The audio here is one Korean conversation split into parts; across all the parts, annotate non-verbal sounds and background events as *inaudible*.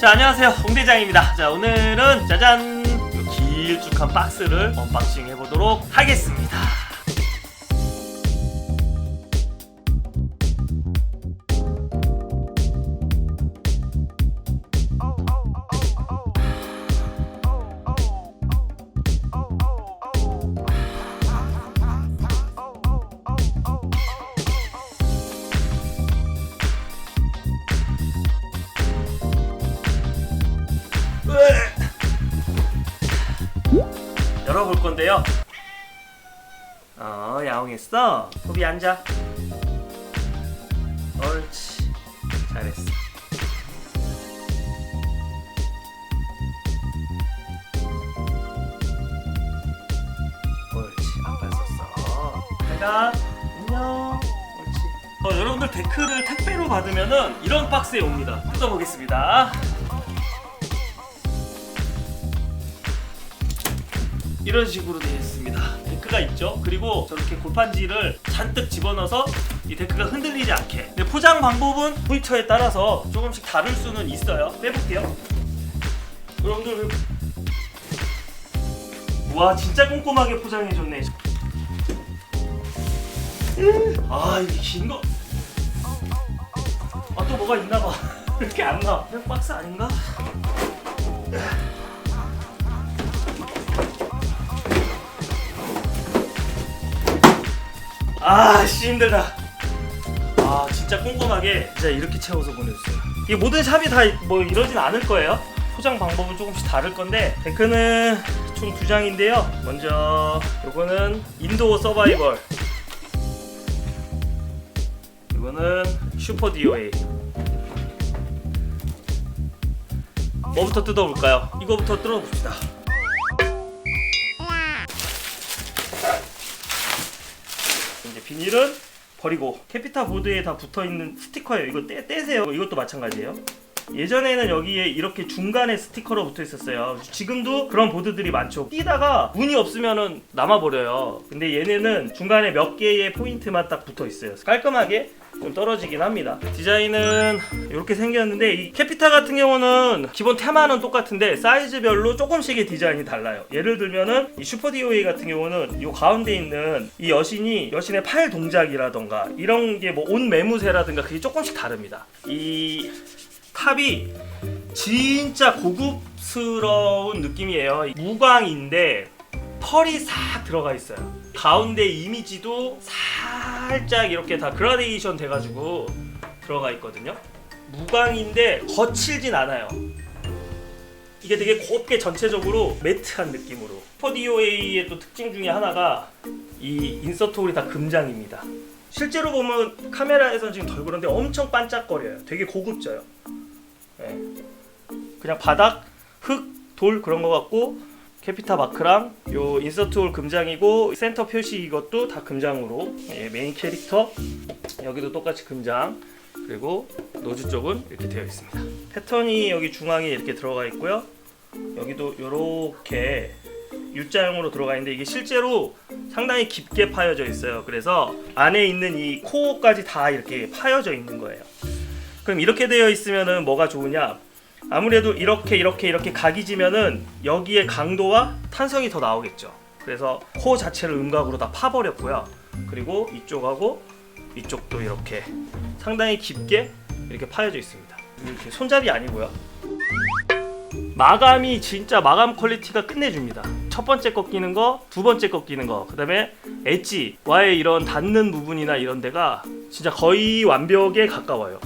자 안녕하세요. 홍대장입니다. 자 오늘은 짜잔! 요 길쭉한 박스를 언박싱 해보도록 하겠습니다 볼 건데요. 어 야옹했어? 소비 앉아. 옳지. 잘했어. 옳지. 안발 썼어. 내가 안녕. 옳지. 어, 여러분들 데크를 택배로 받으면은 이런 박스에 옵니다. 뜯어보겠습니다 이런 식으로 되어 있습니다. 데크가 있죠. 그리고 저렇게 골판지를 잔뜩 집어넣어서 이 데크가 흔들리지 않게. 근데 포장 방법은 포인터에 따라서 조금씩 다를 수는 있어요. 빼볼게요. 여러분들 와 진짜 꼼꼼하게 포장해줬네. 아 이게 긴 거. 아 또 뭐가 있나 봐. *laughs* 이렇게 안 나. 그냥 박스 아닌가? 아씨 힘들다. 아 진짜 꼼꼼하게 진짜 이렇게 채워서 보내주세요. 이 모든 샵이 다 뭐 이러진 않을 거예요. 포장 방법은 조금씩 다를 건데 데크는 총 두 장인데요. 먼저 요거는 인도어 서바이벌. 이거는 슈퍼 DOA. 뭐부터 뜯어볼까요? 이거부터 뜯어봅시다. 이제 비닐은 버리고 캐피타 보드에 다 붙어 있는 스티커예요. 이거 떼, 떼세요. 이것도 마찬가지예요. 예전에는 여기에 이렇게 중간에 스티커로 붙어 있었어요. 지금도 그런 보드들이 많죠. 띄다가 문이 없으면은 남아버려요. 근데 얘네는 중간에 몇 개의 포인트만 딱 붙어 있어요. 깔끔하게 좀 떨어지긴 합니다. 디자인은 이렇게 생겼는데 이 캐피타 같은 경우는 기본 테마는 똑같은데 사이즈별로 조금씩의 디자인이 달라요. 예를 들면은 이 슈퍼 DOA 같은 경우는 이 가운데 있는 이 여신이 여신의 팔 동작이라던가 이런 게 뭐 옷 매무새라든가 그게 조금씩 다릅니다. 이 탑이 진짜 고급스러운 느낌이에요. 무광인데 펄이 싹 들어가 있어요. 가운데 이미지도 살짝 이렇게 다 그라데이션 돼가지고 들어가 있거든요. 무광인데 거칠진 않아요. 이게 되게 곱게 전체적으로 매트한 느낌으로. 슈퍼디오A의 또 특징 중에 하나가 이 인서트 홀이 다 금장입니다. 실제로 보면 카메라에서는 지금 덜 그런데 엄청 반짝거려요. 되게 고급져요. 예. 그냥 바닥, 흙, 돌 그런 거 같고 캐피타 마크랑 요 인서트 홀 금장이고 센터 표시 이것도 다 금장으로 예, 메인 캐릭터 여기도 똑같이 금장 그리고 노즈 쪽은 이렇게 되어 있습니다. 패턴이 여기 중앙에 이렇게 들어가 있고요. 여기도 이렇게 U자형으로 들어가 있는데 이게 실제로 상당히 깊게 파여져 있어요. 그래서 안에 있는 이 코어까지 다 이렇게 파여져 있는 거예요. 그럼 이렇게 되어 있으면은 뭐가 좋으냐? 아무래도 이렇게 이렇게 이렇게 각이 지면은 여기에 강도와 탄성이 더 나오겠죠. 그래서 코 자체를 음각으로 다 파버렸고요. 그리고 이쪽하고 이쪽도 이렇게 상당히 깊게 이렇게 파여져 있습니다. 이렇게 손잡이 아니고요. 마감이 진짜 마감 퀄리티가 끝내줍니다. 첫 번째 꺾이는 거, 두 번째 꺾이는 거, 그 다음에 엣지, 와의 이런 닿는 부분이나 이런 데가 진짜 거의 완벽에 가까워요.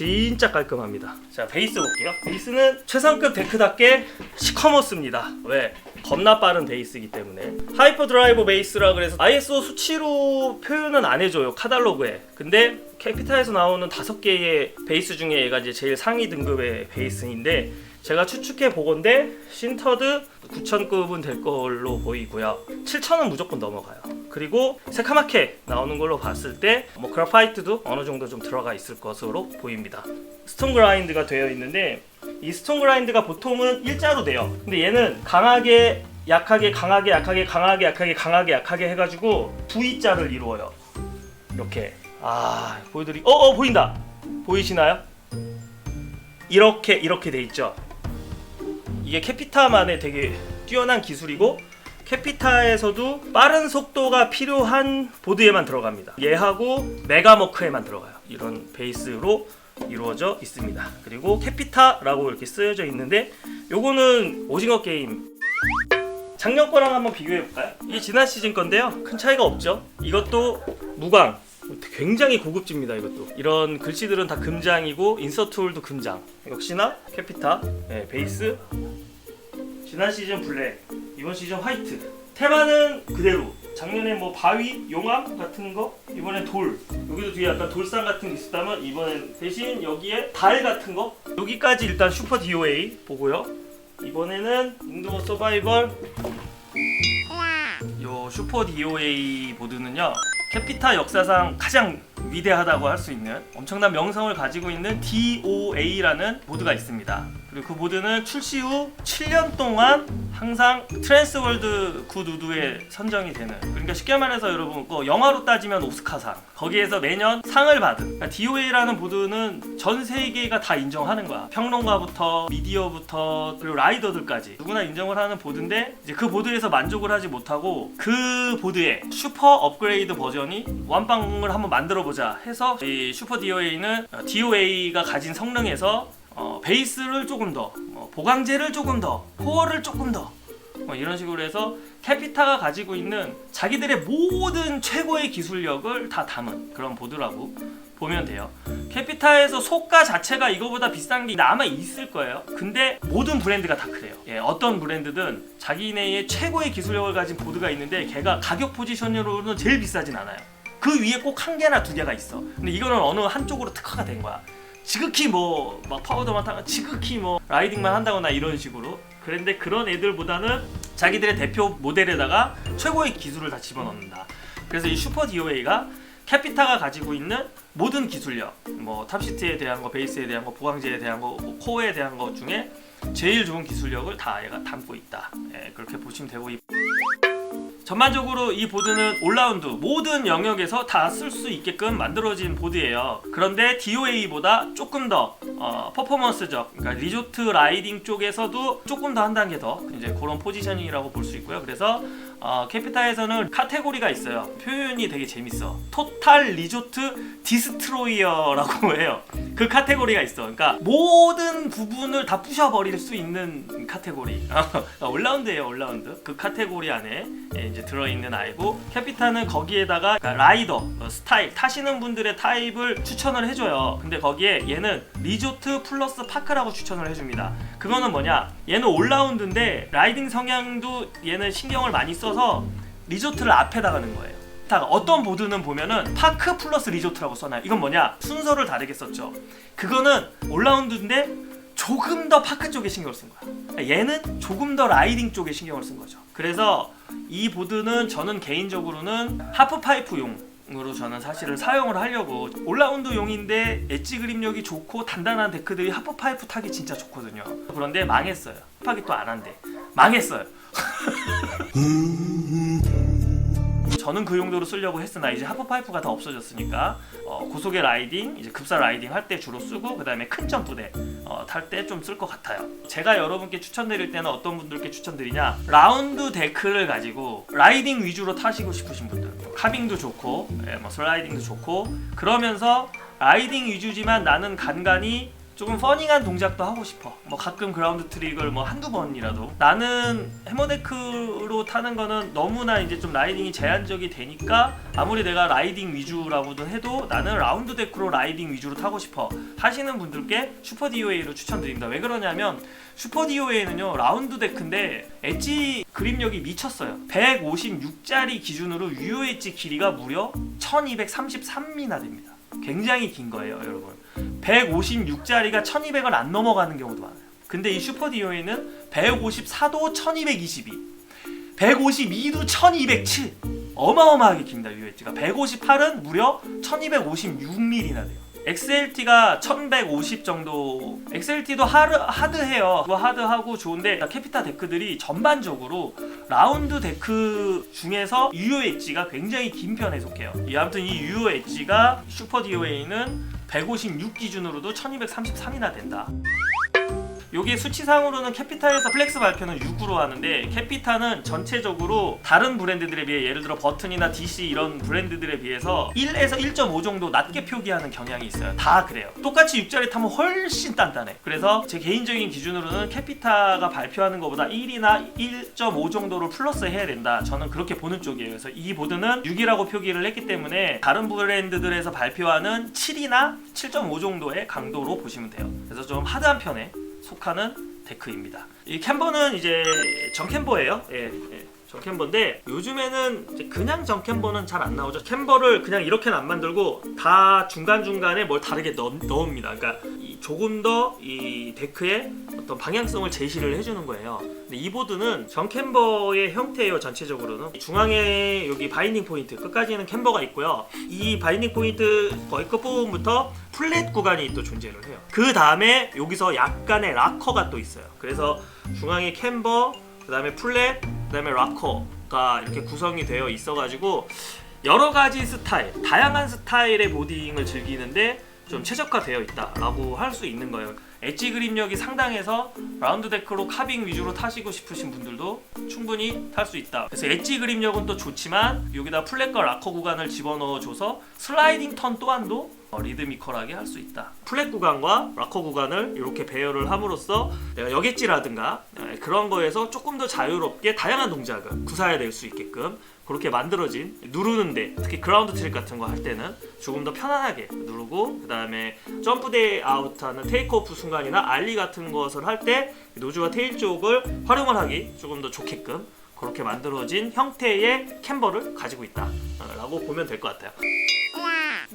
진짜 깔끔합니다. 자 베이스 볼게요. 베이스는 최상급 데크답게 시커멓습니다. 왜? 겁나 빠른 베이스이기 때문에 하이퍼 드라이버 베이스라 그래서 ISO 수치로 표현은 안 해줘요 카달로그에. 근데 캐피탈에서 나오는 다섯 개의 베이스 중에 얘가 이제 제일 상위 등급의 베이스인데 제가 추측해 보건데 신터드 9,000급은 될 걸로 보이고요. 7,000은 무조건 넘어가요. 그리고 새카맣게 나오는 걸로 봤을 때 뭐 그라파이트도 어느 정도 좀 들어가 있을 것으로 보입니다. 스톤 그라인드가 되어 있는데 이 스톤 그라인드가 보통은 일자로 돼요. 근데 얘는 강하게 약하게 강하게 약하게 강하게 약하게 강하게 약하게 해가지고 V자를 이루어요. 이렇게 아 보여드리 어어 보인다 보이시나요? 이렇게 이렇게 돼 있죠. 이게 캐피타만의 되게 뛰어난 기술이고 캐피타에서도 빠른 속도가 필요한 보드에만 들어갑니다. 얘하고 메가머크에만 들어가요. 이런 베이스로 이루어져 있습니다. 그리고 캐피타라고 이렇게 쓰여져 있는데 요거는 오징어 게임 작년 거랑 한번 비교해 볼까요? 이게 지난 시즌 건데요. 큰 차이가 없죠. 이것도 무광. 굉장히 고급집니다. 이것도 이런 글씨들은 다 금장이고 인서트 툴도 금장. 역시나 캐피타 네, 베이스. 지난 시즌 블랙, 이번 시즌 화이트. 테마는 그대로. 작년에 뭐 바위, 용암 같은 거, 이번엔 돌. 여기도 뒤에 약간 돌산 같은 게 있었다면 이번엔 대신 여기에 달 같은 거. 여기까지 일단 슈퍼 DOA 보고요. 이번에는 인도어 서바이벌 요 슈퍼 DOA 보드는요 캐피타 역사상 가장 위대하다고 할 수 있는 엄청난 명성을 가지고 있는 DOA라는 보드가 있습니다. 그리고 그 보드는 출시 후 7년 동안 항상 트랜스월드 굿 우드에 선정이 되는 그러니까 쉽게 말해서 여러분 그 영화로 따지면 오스카상 거기에서 매년 상을 받은 그러니까 DOA라는 보드는 전 세계가 다 인정하는 거야. 평론가부터 미디어부터 그리고 라이더들까지 누구나 인정을 하는 보드인데 이제 그 보드에서 만족을 하지 못하고 그 보드의 슈퍼 업그레이드 버전이 완빵을 한번 만들어 보자 해서 이 슈퍼 DOA는 DOA가 가진 성능에서 어, 베이스를 조금 더, 뭐, 보강제를 조금 더, 코어를 조금 더, 뭐 이런 식으로 해서 캐피타가 가지고 있는 자기들의 모든 최고의 기술력을 다 담은 그런 보드라고 보면 돼요. 캐피타에서 소가 자체가 이거보다 비싼 게 아마 있을 거예요. 근데 모든 브랜드가 다 그래요. 예, 어떤 브랜드든 자기네의 최고의 기술력을 가진 보드가 있는데 걔가 가격 포지션으로는 제일 비싸진 않아요. 그 위에 꼭 한 개나 두 개가 있어. 근데 이거는 어느 한쪽으로 특화가 된 거야. 지극히 뭐 막 파우더만 타고 지극히 뭐 라이딩만 한다거나 이런 식으로. 그런데 그런 애들보다는 자기들의 대표 모델에다가 최고의 기술을 다 집어넣는다. 그래서 이 슈퍼 DOA가 캐피타가 가지고 있는 모든 기술력 뭐 탑시트에 대한 거 베이스에 대한 거 보강제에 대한 거 뭐 코어에 대한 거 중에 제일 좋은 기술력을 다 얘가 담고 있다. 예, 그렇게 보시면 되고 이 전반적으로 이 보드는 올라운드 모든 영역에서 다 쓸 수 있게끔 만들어진 보드예요. 그런데 DOA보다 조금 더 어, 퍼포먼스적, 그러니까 리조트 라이딩 쪽에서도 조금 더 한 단계 더 이제 그런 포지셔닝이라고 볼 수 있고요. 그래서 어, 캐피타에서는 카테고리가 있어요. 표현이 되게 재밌어. 토탈 리조트 디스트로이어라고 *laughs* 해요. 그 카테고리가 있어. 그러니까 모든 부분을 다 부셔버릴 수 있는 카테고리. *laughs* 올라운드예요, 올라운드. 그 카테고리 안에 예, 이제 들어있는 아이고 캐피타는 거기에다가 그러니까 라이더 어, 스타일 타시는 분들의 타입을 추천을 해줘요. 근데 거기에 얘는 리조트 플러스 파크라고 추천을 해줍니다. 그거는 뭐냐? 얘는 올라운드인데 라이딩 성향도 얘는 신경을 많이 써서 리조트를 앞에다 가는 거예요. 다 어떤 보드는 보면은 파크 플러스 리조트라고 써놔요. 이건 뭐냐? 순서를 다르게 썼죠. 그거는 올라운드인데 조금 더 파크 쪽에 신경을 쓴 거야. 얘는 조금 더 라이딩 쪽에 신경을 쓴 거죠. 그래서 이 보드는 저는 개인적으로는 하프 파이프용 으로 저는 사실은 사용을 하려고 올라운드 용인데 엣지 그립력이 좋고 단단한 데크들이 하프 파이프 타기 진짜 좋거든요. 그런데 망했어요. 파기 또 안 한대. 망했어요. *laughs* 저는 그 용도로 쓰려고 했으나 이제 하프 파이프가 다 없어졌으니까 어, 고속의 라이딩, 이제 급사 라이딩 할 때 주로 쓰고 그 다음에 큰 점프대 어, 탈 때 좀 쓸 것 같아요. 제가 여러분께 추천드릴 때는 어떤 분들께 추천드리냐? 라운드 데크를 가지고 라이딩 위주로 타시고 싶으신 분들. 카빙도 좋고 예, 뭐 슬라이딩도 좋고. 그러면서 라이딩 위주지만 나는 간간히 조금 퍼닝한 동작도 하고 싶어. 뭐 가끔 그라운드 트릭을 뭐 한두 번이라도. 나는 해머데크로 타는 거는 너무나 이제 좀 라이딩이 제한적이 되니까 아무리 내가 라이딩 위주라고도 해도 나는 라운드 데크로 라이딩 위주로 타고 싶어. 하시는 분들께 슈퍼 DOA로 추천드립니다. 왜 그러냐면 슈퍼 DOA는요 라운드 데크인데 엣지 그립력이 미쳤어요. 156짜리 기준으로 유효 엣지 길이가 무려 1233미나 됩니다. 굉장히 긴 거예요, 여러분. 156짜리가 1200을 안 넘어가는 경우도 많아요. 근데 이 슈퍼 디오에는 154도 1222, 152도 1207. 어마어마하게 깁니다, UH가. 158은 무려 1256mm나 돼요. XLT가 1150 정도 XLT도 하드, 하드해요 하드하고 좋은데 캐피타 데크들이 전반적으로 라운드 데크 중에서 엣지가 굉장히 긴 편에 속해요 이 아무튼 이 엣지가 슈퍼 DOA는 156 기준으로도 1233이나 된다 여기 수치상으로는 캐피타에서 플렉스 발표는 6으로 하는데 캐피타는 전체적으로 다른 브랜드들에 비해 예를 들어 버튼이나 DC 이런 브랜드들에 비해서 1에서 1.5 정도 낮게 표기하는 경향이 있어요. 다 그래요. 똑같이 6자리 타면 훨씬 단단해. 그래서 제 개인적인 기준으로는 캐피타가 발표하는 것보다 1이나 1.5 정도를 플러스 해야 된다. 저는 그렇게 보는 쪽이에요. 그래서 이 보드는 6이라고 표기를 했기 때문에 다른 브랜드들에서 발표하는 7이나 7.5 정도의 강도로 보시면 돼요. 그래서 좀 하드한 편에 속하는 데크입니다. 이 캠버는 이제 정캠버예요. 예, 예. 정캠버인데 요즘에는 그냥 정캠버는 잘 안 나오죠. 캠버를 그냥 이렇게는 안 만들고 다 중간 중간에 뭘 다르게 넣, 넣습니다. 그러니까 이 조금 더 이 데크의 어떤 방향성을 제시를 해주는 거예요. 근데 이 보드는 정캠버의 형태예요. 전체적으로는 중앙에 여기 바인딩 포인트 끝까지는 캠버가 있고요. 이 바인딩 포인트 거의 끝부분부터 플랫 구간이 또 존재를 해요. 그 다음에 여기서 약간의 락커가 또 있어요. 그래서 중앙에 캠버, 그 다음에 플랫, 그 다음에 락커가 이렇게 구성이 되어 있어가지고 여러 가지 스타일, 다양한 스타일의 보딩을 즐기는데 좀 최적화되어 있다라고 할 수 있는 거예요. 엣지 그립력이 상당해서 라운드 데크로 카빙 위주로 타시고 싶으신 분들도 충분히 탈 수 있다. 그래서 엣지 그립력은 또 좋지만 여기다 플랫과 락커 구간을 집어넣어줘서 슬라이딩 턴 또한도 어, 리드미컬하게 할 수 있다. 플랫 구간과 락커 구간을 이렇게 배열을 함으로써 내가 여객지라든가 에, 그런 거에서 조금 더 자유롭게 다양한 동작을 구사해낼 수 있게끔 그렇게 만들어진 누르는데 특히 그라운드 트릭 같은 거 할 때는 조금 더 편안하게 누르고 그 다음에 점프 데이 아웃하는 테이크오프 순간이나 알리 같은 것을 할 때 노즈와 테일 쪽을 활용을 하기 조금 더 좋게끔 그렇게 만들어진 형태의 캠버를 가지고 있다라고 보면 될 것 같아요.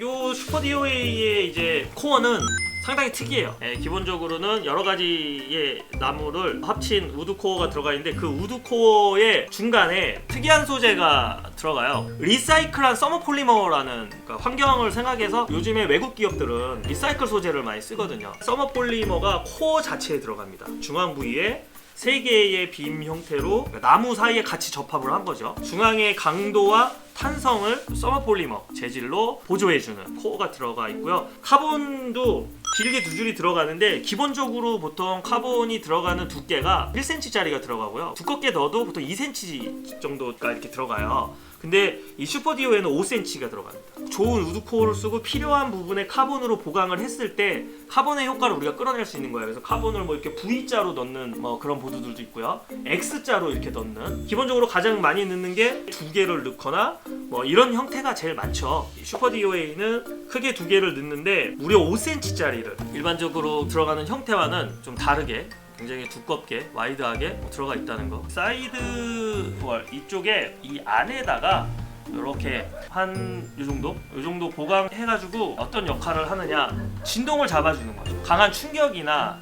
요 슈퍼 DOA의 이제 코어는 상당히 특이해요. 예, 기본적으로는 여러 가지의 나무를 합친 우드 코어가 들어가 있는데 그 우드 코어의 중간에 특이한 소재가 들어가요. 리사이클한 서머 폴리머라는 그러니까 환경을 생각해서 요즘에 외국 기업들은 리사이클 소재를 많이 쓰거든요. 서머 폴리머가 코어 자체에 들어갑니다. 중앙 부위에 세 개의 빔 형태로 나무 사이에 같이 접합을 한 거죠. 중앙의 강도와 탄성을 서머폴리머 재질로 보조해주는 코어가 들어가 있고요. 카본도 길게 두 줄이 들어가는데 기본적으로 보통 카본이 들어가는 두께가 1cm짜리가 들어가고요. 두껍게 넣어도 보통 2cm 정도가 이렇게 들어가요. 근데 이 슈퍼디오에는 5cm가 들어갑니다. 좋은 우드 코어를 쓰고 필요한 부분에 카본으로 보강을 했을 때 카본의 효과를 우리가 끌어낼 수 있는 거예요. 그래서 카본을 뭐 이렇게 V자로 넣는 뭐 그런 보드들도 있고요. X자로 이렇게 넣는 기본적으로 가장 많이 넣는 게 두 개를 넣거나 뭐 이런 형태가 제일 많죠. 이 슈퍼 DOA는 크게 두 개를 넣는데 무려 5cm짜리 를 일반적으로 들어가는 형태와는 좀 다르게 굉장히 두껍게 와이드하게 들어가 있다는 거. 사이드 월 이쪽에 이 안에다가 이렇게 한 이 정도, 이 정도 보강해가지고 어떤 역할을 하느냐 진동을 잡아주는 거죠. 강한 충격이나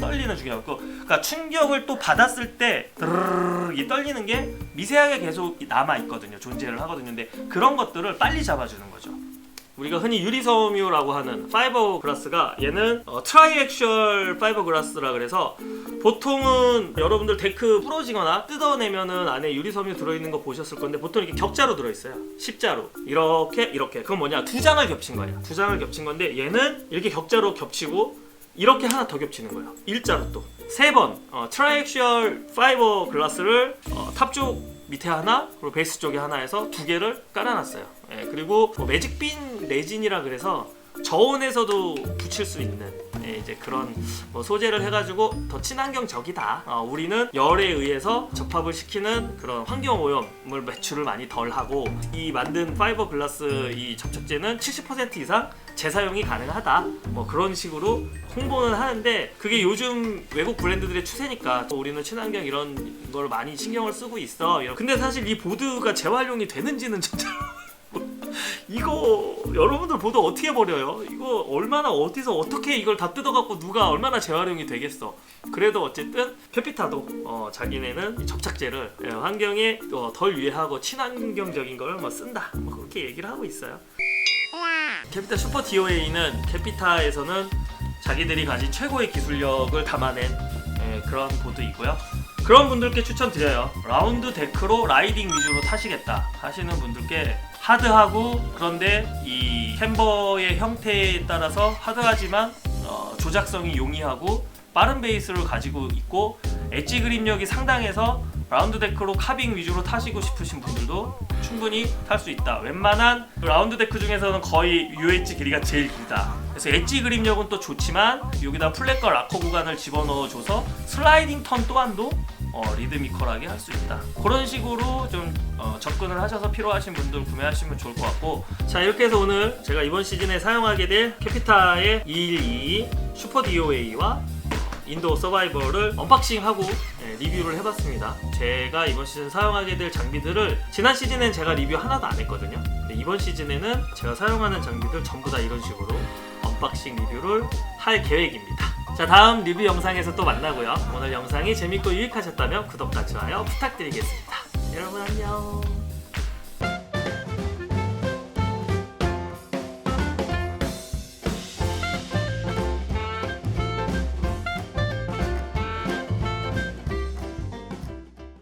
떨리는 충격. 그- 그러니까 충격을 또 받았을 때 이 떨리는 게 미세하게 계속 남아 있거든요. 존재를 하거든요. 근데 그런 것들을 빨리 잡아주는 거죠. 우리가 흔히 유리섬유라고 하는 파이버 글라스가 얘는 어, 트라이액셜 파이버 글라스라 그래서 보통은 여러분들 데크 부러지거나 뜯어내면은 안에 유리섬유 들어있는 거 보셨을 건데 보통 이렇게 격자로 들어있어요. 십자로. 이렇게 이렇게. 그건 뭐냐? 두 장을 겹친 거예요 두 장을 겹친 건데 얘는 이렇게 격자로 겹치고 이렇게 하나 더 겹치는 거예요. 일자로 또. 세 번. 어, 트라이액셜 파이버 글라스를 어, 탑쪽 밑에 하나 그리고 베이스 쪽에 하나 해서 두 개를 깔아놨어요. 예, 그리고 뭐 매직빈 레진이라 그래서 저온에서도 붙일 수 있는 예, 이제 그런 뭐 소재를 해가지고 더 친환경적이다. 어, 우리는 열에 의해서 접합을 시키는 그런 환경 오염을 매출을 많이 덜 하고 이 만든 파이버 글라스 이 접착제는 70% 이상 재사용이 가능하다. 뭐 그런 식으로 홍보는 하는데 그게 요즘 외국 브랜드들의 추세니까 우리는 친환경 이런 걸 많이 신경을 쓰고 있어. 근데 사실 이 보드가 재활용이 되는지는 진짜 이거 여러분들 보드 어떻게 버려요? 이거 얼마나 어디서 어떻게 이걸 다 뜯어갖고 누가 얼마나 재활용이 되겠어? 그래도 어쨌든 페피타도 어, 자기네는 이 접착제를 예, 환경에 어, 덜 유해하고 친환경적인 걸 뭐 쓴다. 뭐 그렇게 얘기를 하고 있어요. 캐피타 슈퍼 DOA는 캐피타에서는 자기들이 가진 최고의 기술력을 담아낸 예, 그런 보드이고요. 그런 분들께 추천드려요. 라운드 데크로 라이딩 위주로 타시겠다 하시는 분들께 하드하고 그런데 이 캠버의 형태에 따라서 하드하지만 어, 조작성이 용이하고 빠른 베이스를 가지고 있고 엣지 그립력이 상당해서 라운드 데크로 카빙 위주로 타시고 싶으신 분들도 충분히 탈 수 있다. 웬만한 라운드 데크 중에서는 거의 UH 길이가 제일 길다. 그래서 엣지 그립력은 또 좋지만 여기다 플랫과 락커 구간을 집어넣어줘서 슬라이딩 턴 또한도 어, 리드미컬하게 할 수 있다. 그런 식으로 좀 어, 접근을 하셔서 필요하신 분들 구매하시면 좋을 것 같고 자 이렇게 해서 오늘 제가 이번 시즌에 사용하게 될 캐피타의 212 슈퍼 DOA와 인도 서바이벌을 언박싱하고 예, 리뷰를 해봤습니다. 제가 이번 시즌 사용하게 될 장비들을 지난 시즌엔 제가 리뷰 하나도 안 했거든요. 근데 이번 시즌에는 제가 사용하는 장비들 전부 다 이런 식으로 언박싱 리뷰를 할 계획입니다. 자 다음 리뷰 영상에서 또 만나고요. 오늘 영상이 재밌고 유익하셨다면 구독과 좋아요 부탁드리겠습니다. 여러분 안녕.